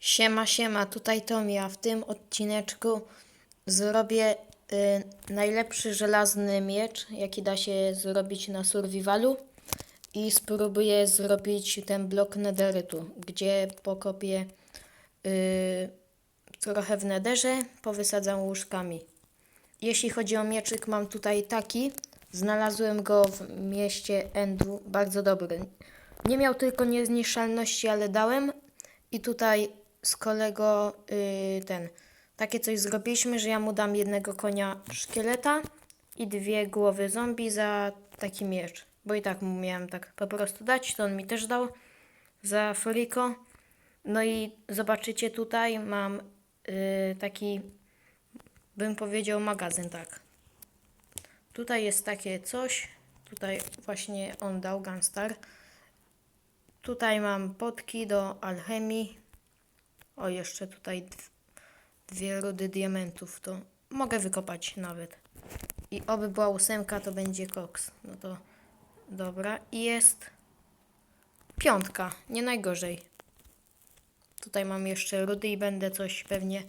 Siema, siema, tutaj Tomia. W tym odcineczku zrobię y, najlepszy żelazny miecz, jaki da się zrobić na survivalu i spróbuję zrobić ten blok nederytu, gdzie pokopię y, trochę w nederze, powysadzam łóżkami. Jeśli chodzi o mieczyk, mam tutaj taki. Znalazłem go w mieście Endu, bardzo dobry. Nie miał tylko niezniszczalności, ale dałem. I tutaj z kolego y, ten, takie coś zrobiliśmy, że ja mu dam jednego konia szkieleta i dwie głowy zombie za taki miecz. Bo i tak mu miałem tak po prostu dać, to on mi też dał za friko. No i zobaczycie tutaj mam y, taki, bym powiedział magazyn, tak. Tutaj jest takie coś. Tutaj właśnie on dał Gunstar. Tutaj mam potki do alchemii. O, jeszcze tutaj dw- dwie rudy diamentów. To mogę wykopać nawet. I oby była ósemka, to będzie koks. No to dobra. I jest piątka. Nie najgorzej. Tutaj mam jeszcze rudy i będę coś pewnie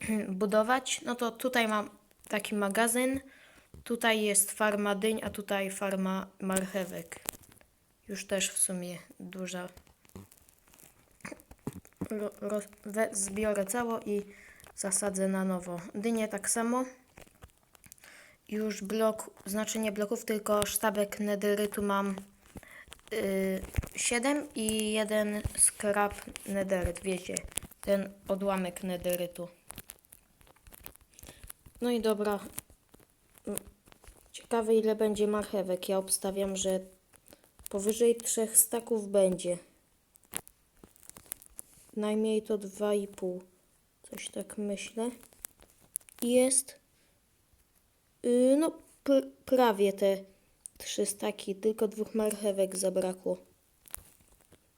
budować. No to tutaj mam taki magazyn. Tutaj jest farma dyń, a tutaj farma marchewek. Już też w sumie duża. Ro, ro, we, zbiorę cało i zasadzę na nowo. Dynie tak samo. Już blok, znaczy nie bloków, tylko sztabek nederytu mam y, 7 i jeden skrap nederyt, wiecie, ten odłamek nederytu. No i dobra. Ciekawe ile będzie marchewek. Ja obstawiam, że powyżej trzech staków będzie. Najmniej to 2,5. Coś tak myślę. Jest yy, no pr- prawie te trzy staki, tylko dwóch marchewek zabrakło.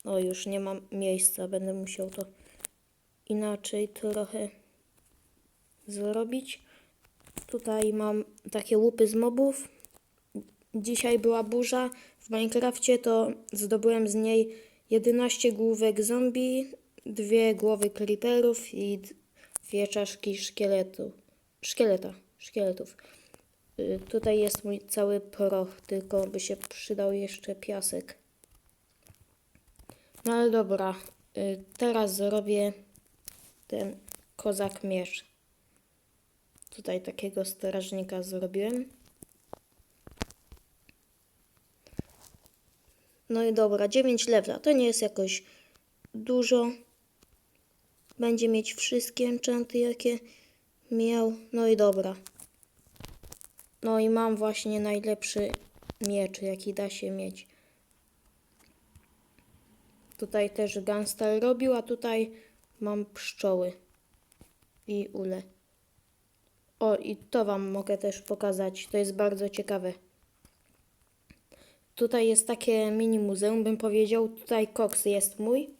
O, już nie mam miejsca, będę musiał to inaczej trochę zrobić. Tutaj mam takie łupy z mobów. Dzisiaj była burza w Minecrafcie, to zdobyłem z niej 11 główek zombie, dwie głowy creeperów i dwie czaszki szkieletu. Szkieleta, szkieletów. Y, Tutaj jest mój cały proch, tylko by się przydał jeszcze piasek. No ale dobra, y, teraz zrobię ten kozak miecz. Tutaj takiego strażnika zrobiłem. No i dobra, 9 levela. To nie jest jakoś dużo. Będzie mieć wszystkie enchanty, jakie miał. No i dobra. No i mam właśnie najlepszy miecz, jaki da się mieć. Tutaj też Gunstar robił, a tutaj mam pszczoły i ule. O, i to Wam mogę też pokazać. To jest bardzo ciekawe. Tutaj jest takie mini muzeum, bym powiedział. Tutaj koks jest mój.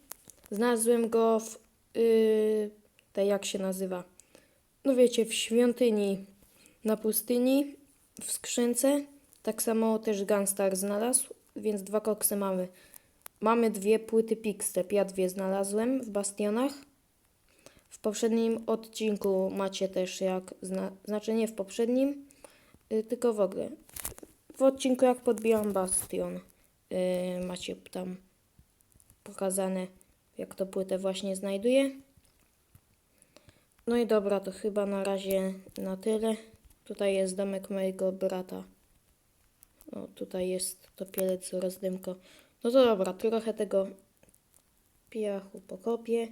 Znalazłem go w. Yy, jak się nazywa? No wiecie, w świątyni na pustyni, w skrzynce. Tak samo też Gunstar znalazł, więc dwa koksy mamy. Mamy dwie płyty Pixtep. Ja dwie znalazłem w bastionach. W poprzednim odcinku macie też jak, zna, znaczy nie w poprzednim, y, tylko w ogóle. W odcinku jak podbijam bastion, y, macie tam pokazane jak to płytę właśnie znajduję. No i dobra, to chyba na razie na tyle. Tutaj jest domek mojego brata. O, tutaj jest topielec rozdymko. No to dobra, trochę tego piachu pokopię.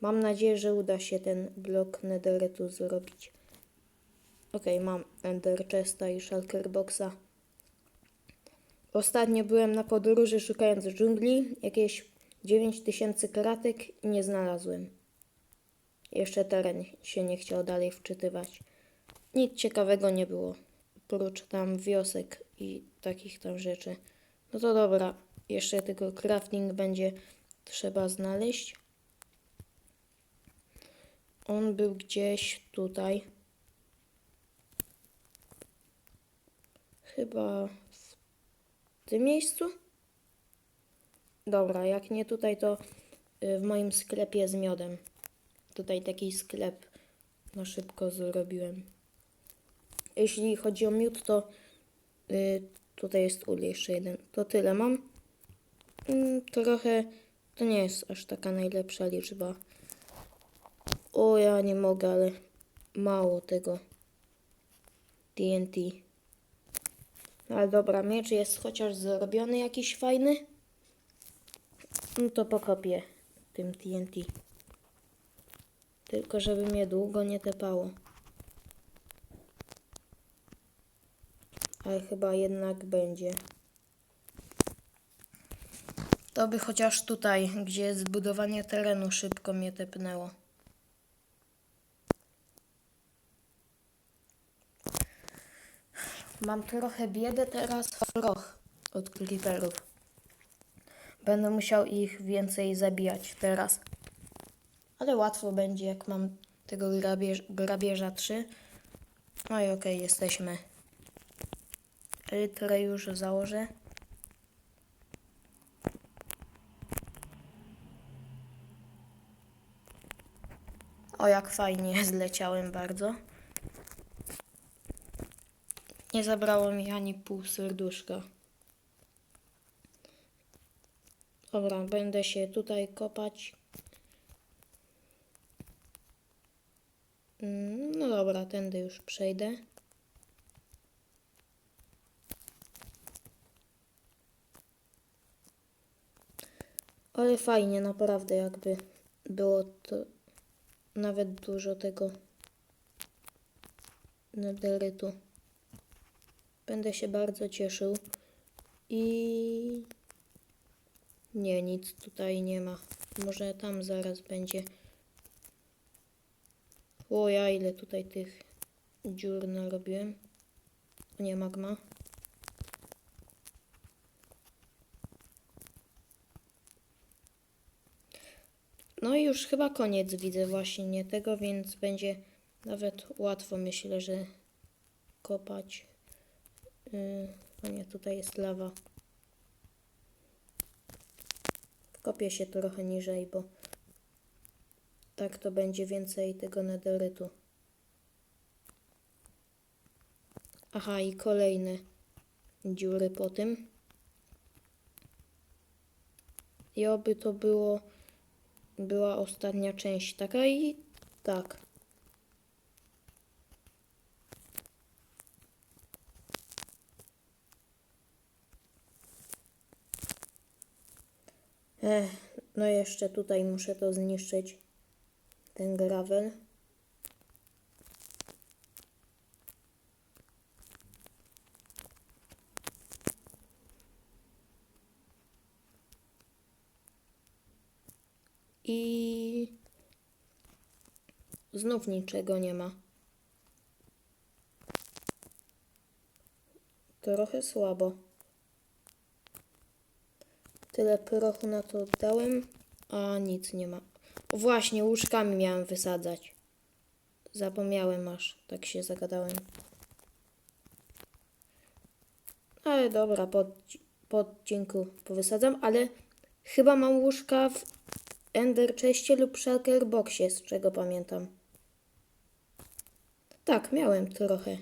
Mam nadzieję, że uda się ten blok nederytu zrobić. Ok, mam Ender Chesta i Shulker Boxa. Ostatnio byłem na podróży szukając dżungli, jakieś 9000 kratek i nie znalazłem. Jeszcze teren się nie chciał dalej wczytywać. Nic ciekawego nie było, oprócz tam wiosek i takich tam rzeczy. No to dobra, jeszcze tylko crafting będzie trzeba znaleźć. On był gdzieś tutaj. Chyba w tym miejscu? Dobra, jak nie tutaj, to y, w moim sklepie z miodem. Tutaj taki sklep na szybko zrobiłem. Jeśli chodzi o miód, to y, tutaj jest ul jeszcze jeden. To tyle mam. Mm, trochę to nie jest aż taka najlepsza liczba. O, ja nie mogę, ale mało tego TNT. Ale dobra, miecz jest chociaż zrobiony jakiś fajny. No to pokopię tym TNT. Tylko żeby mnie długo nie tepało. Ale chyba jednak będzie. To by chociaż tutaj, gdzie jest budowanie terenu, szybko mnie tepnęło. Mam trochę biedę teraz w proch od creeperów. Będę musiał ich więcej zabijać teraz. Ale łatwo będzie, jak mam tego grabież, grabieża 3. No i okej, jesteśmy. Elytrę już założę. O, jak fajnie zleciałem bardzo. Nie zabrało mi ani pół serduszka. Dobra, będę się tutaj kopać. Mm, No dobra, tędy już przejdę. Ale fajnie, naprawdę, jakby było to nawet dużo tego nederytu. Będę się bardzo cieszył. I nie, nic tutaj nie ma. Może tam zaraz będzie. O ja ile tutaj tych dziur narobiłem. O nie, magma. No i już chyba koniec widzę właśnie nie tego, więc będzie nawet łatwo myślę, że kopać. Yy, o nie, tutaj jest lawa. Kopię się trochę niżej, bo tak to będzie więcej tego nederytu. Aha, i kolejne dziury po tym. I oby to było była ostatnia część taka i tak. Ech, no jeszcze tutaj muszę to zniszczyć. Ten gravel. I znów niczego nie ma. Trochę słabo. Tyle prochu na to dałem, a nic nie ma. Właśnie, łóżkami miałem wysadzać. Zapomniałem aż, tak się zagadałem. Ale dobra, po, po odcinku powysadzam, ale chyba mam łóżka w Ender Chestie lub Shulker Boxie, z czego pamiętam. Tak, miałem trochę.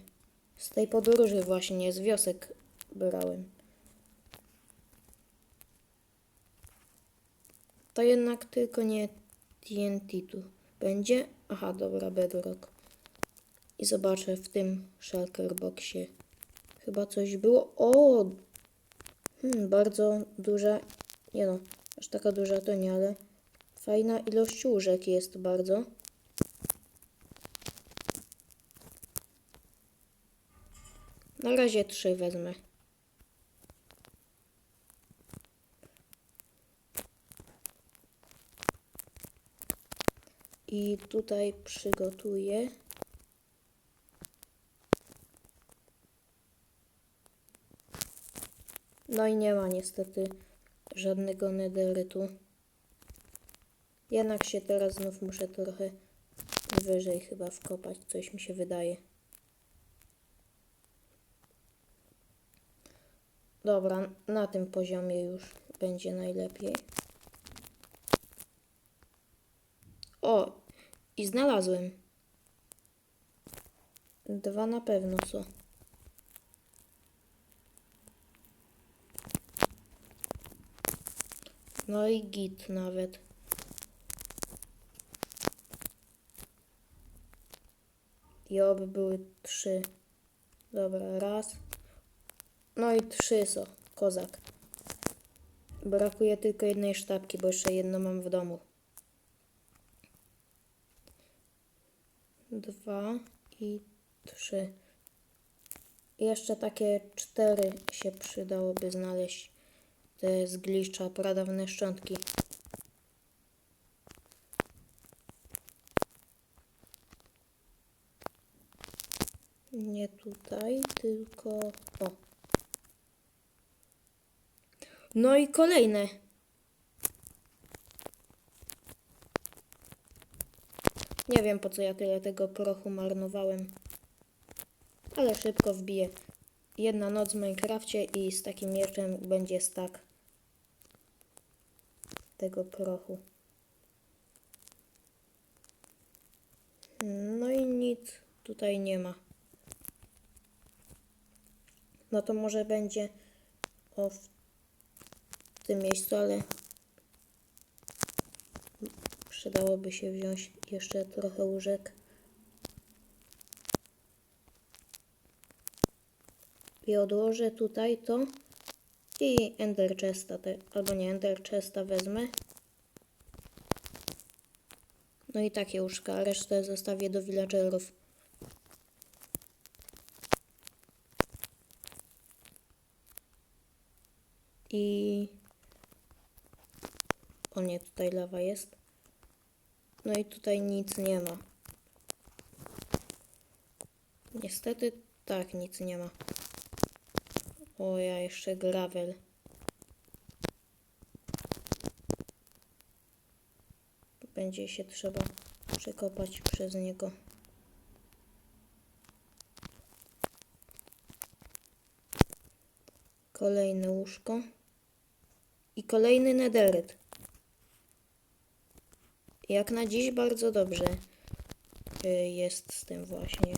Z tej podróży właśnie, z wiosek brałem. To jednak tylko nie TNT tu będzie. Aha, dobra, Bedrock. I zobaczę w tym Shulker Boxie. Chyba coś było. O! Hmm, bardzo duża. Nie no, aż taka duża to nie, ale fajna ilość łóżek jest bardzo. Na razie trzy wezmę. I tutaj przygotuję. No i nie ma niestety żadnego nederytu. Jednak się teraz znów muszę trochę wyżej chyba wkopać, coś mi się wydaje. Dobra, na tym poziomie już będzie najlepiej. O, i znalazłem. Dwa na pewno są. No i git nawet. I oby były trzy. Dobra, raz. No i trzy są. Kozak. Brakuje tylko jednej sztabki, bo jeszcze jedno mam w domu. Dwa i trzy. Jeszcze takie cztery się przydałoby znaleźć. Te z glicza pradawne szczątki. Nie tutaj, tylko... O. No i kolejne. Nie wiem po co ja tyle tego prochu marnowałem. Ale szybko wbiję. Jedna noc w Minecrafcie i z takim mieczem będzie stak tego prochu. No i nic tutaj nie ma. No to może będzie o w tym miejscu, ale przydałoby się wziąć jeszcze trochę łóżek. I odłożę tutaj to i Ender Chesta, te, albo nie Ender Chesta wezmę. No i takie łóżka, resztę zostawię do villagerów. I... O nie, tutaj lawa jest. No i tutaj nic nie ma. Niestety tak, nic nie ma. O, ja jeszcze gravel. Będzie się trzeba przekopać przez niego. Kolejne łóżko. I kolejny nederyt. Jak na dziś bardzo dobrze y, jest z tym właśnie.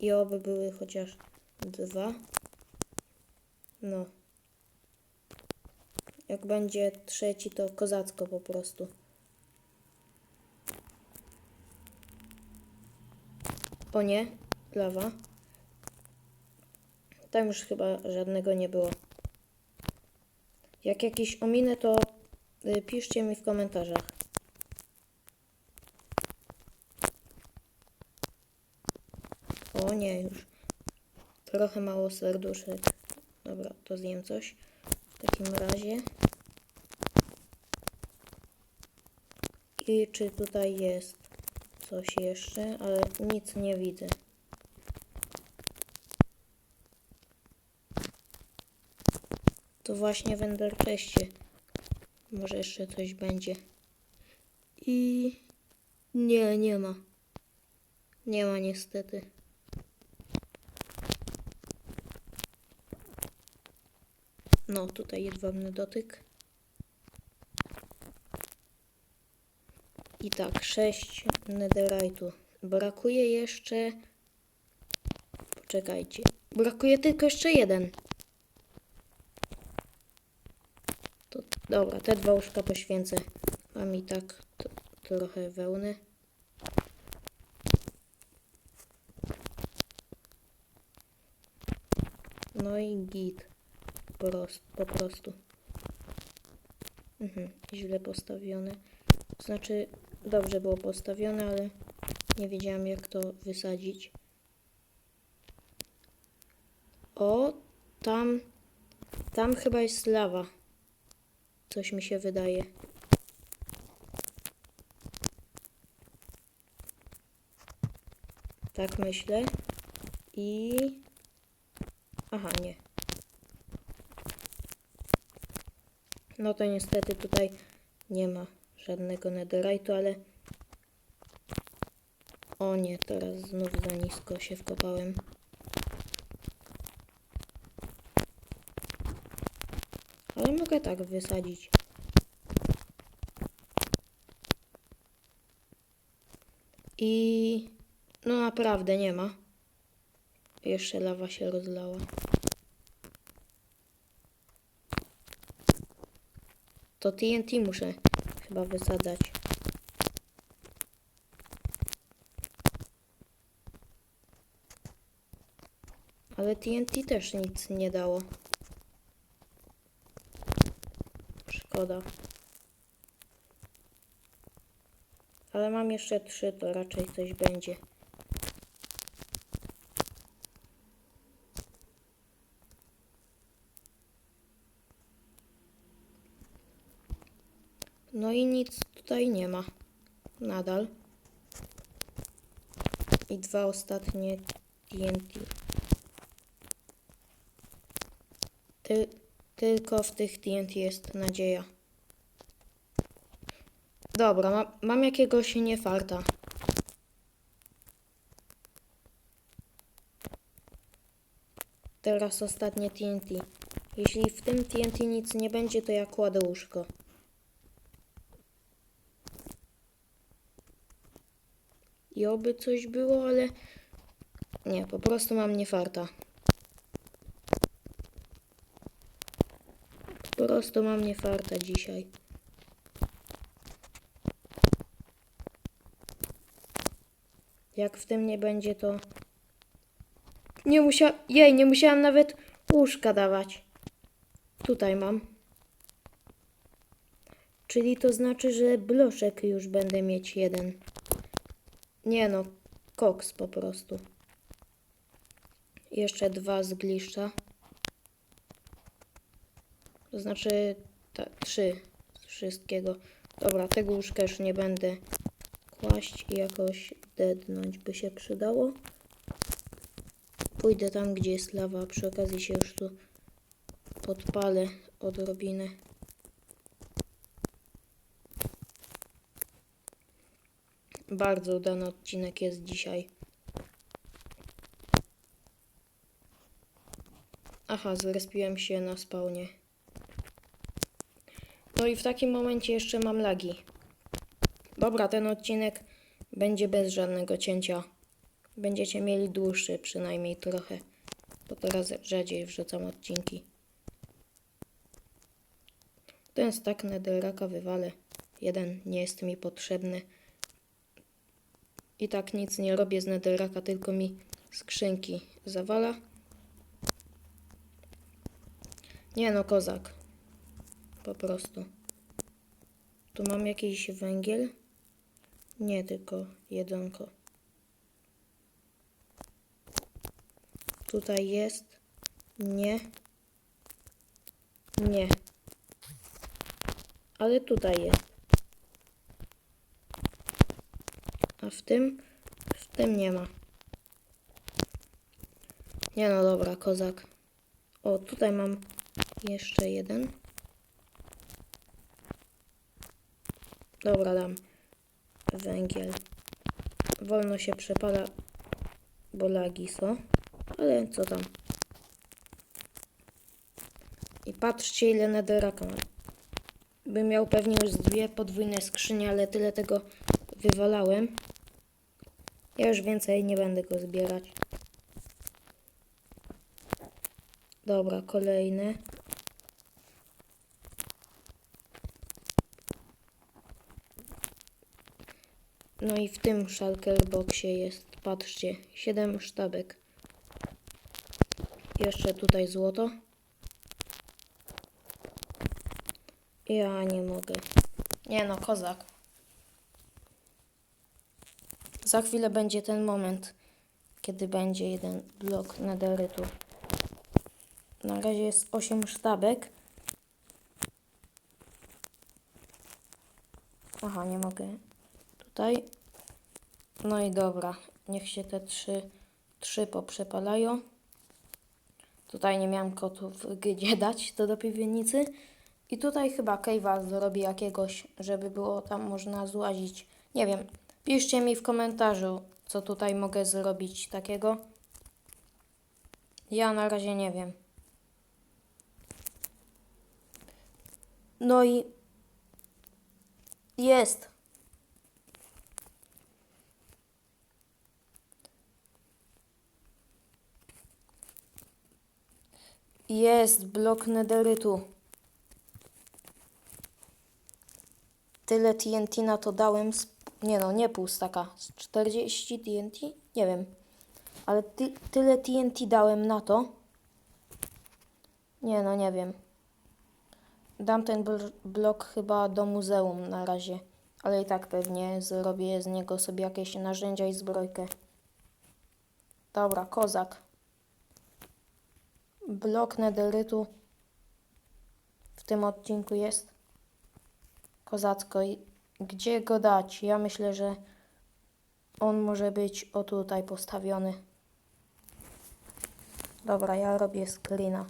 I oby były chociaż dwa. No. Jak będzie trzeci, to kozacko po prostu. O nie, lawa. Tam już chyba żadnego nie było. Jak jakiś ominę, to piszcie mi w komentarzach. O nie, już trochę mało serduszek. Dobra, to zjem coś. W takim razie. I czy tutaj jest coś jeszcze, ale nic nie widzę. To właśnie w Enderchestie. Może jeszcze coś będzie. I nie, nie ma. Nie ma niestety. No, tutaj jedwabny dotyk. I tak, 6 netherite'u. Brakuje jeszcze... Poczekajcie. Brakuje tylko jeszcze jeden. To, dobra, te dwa łóżka poświęcę. Mam i tak trochę wełny. No i git. Prost, po prostu. Mhm, źle postawione. Znaczy, dobrze było postawione, ale nie wiedziałam jak to wysadzić. O, tam, tam chyba jest lawa. Coś mi się wydaje. Tak myślę. I... Aha, nie. No to niestety tutaj nie ma żadnego netherite'u, ale... O nie, teraz znów za nisko się wkopałem. mogę tak wysadzić. I no naprawdę nie ma. Jeszcze lawa się rozlała. To TNT muszę chyba wysadzać. Ale TNT też nic nie dało. Szkoda. Ale mam jeszcze trzy, to raczej coś będzie. No i nic tutaj nie ma. Nadal. I dwa ostatnie TNT. Ty, tylko w tych TNT jest nadzieja. Dobra, ma, mam jakiegoś niefarta. Teraz ostatnie TNT. Jeśli w tym TNT nic nie będzie, to ja kładę łóżko. I oby coś było, ale nie, po prostu mam niefarta. Po prostu mam niefarta dzisiaj. Jak w tym nie będzie, to nie musia... Jej, nie musiałam nawet łóżka dawać. Tutaj mam. Czyli to znaczy, że bloszek już będę mieć jeden. Nie no, koks po prostu. Jeszcze dwa z gliszcza. To znaczy ta, trzy z wszystkiego. Dobra, tego łóżka już nie będę kłaść i jakoś dednąć by się przydało. Pójdę tam, gdzie jest lawa, przy okazji się już tu podpalę odrobinę. Bardzo udany odcinek jest dzisiaj. Aha, zrespiłem się na spawnie. No i w takim momencie jeszcze mam lagi. Dobra, ten odcinek będzie bez żadnego cięcia. Będziecie mieli dłuższy przynajmniej trochę, bo teraz rzadziej wrzucam odcinki. Ten stak netherraka wywalę. Jeden nie jest mi potrzebny. I tak nic nie robię z netherraka, tylko mi skrzynki zawala. Nie no, kozak. Po prostu. Tu mam jakiś węgiel. Nie, tylko jedonko. Tutaj jest. Nie. Nie. Ale tutaj jest. A w tym? W tym nie ma. Nie no dobra, kozak. O, tutaj mam jeszcze jeden. Dobra, dam węgiel. Wolno się przepala, bo lagi są. Ale co tam. I patrzcie ile netherraka mam. Bym miał pewnie już dwie podwójne skrzynie, ale tyle tego wywalałem. Ja już więcej nie będę go zbierać. Dobra, kolejny. No i w tym boxie jest, patrzcie, 7 sztabek. Jeszcze tutaj złoto. Ja nie mogę. Nie no, kozak. Za chwilę będzie ten moment, kiedy będzie jeden blok nederytu. Na razie jest 8 sztabek. Aha, nie mogę. Tutaj. No i dobra. Niech się te trzy, trzy poprzepalają. Tutaj nie miałem kotów gdzie dać to do piwnicy. I tutaj chyba cave'a zrobię jakiegoś, żeby było tam można złazić. Nie wiem. Piszcie mi w komentarzu, co tutaj mogę zrobić takiego. Ja na razie nie wiem. No i jest. Jest blok nederytu. Tyle TNT na to dałem. Nie no, nie pół staka. Z 40 TNT? Nie wiem. Ale ty, tyle TNT dałem na to. Nie no, nie wiem. Dam ten bl- blok chyba do muzeum na razie. Ale i tak pewnie zrobię z niego sobie jakieś narzędzia i zbrojkę. Dobra, kozak. Blok nederytu w tym odcinku jest. Kozacko. I gdzie go dać? Ja myślę, że on może być o tutaj postawiony. Dobra, ja robię screena.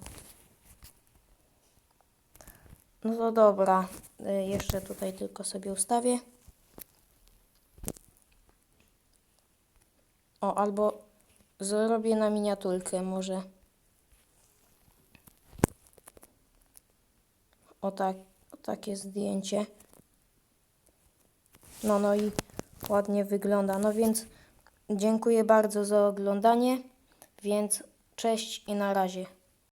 No to dobra. Y, Jeszcze tutaj tylko sobie ustawię. O, albo zrobię na miniaturkę może. O tak, o takie zdjęcie. No, no i ładnie wygląda. No więc dziękuję bardzo za oglądanie. Więc cześć i na razie.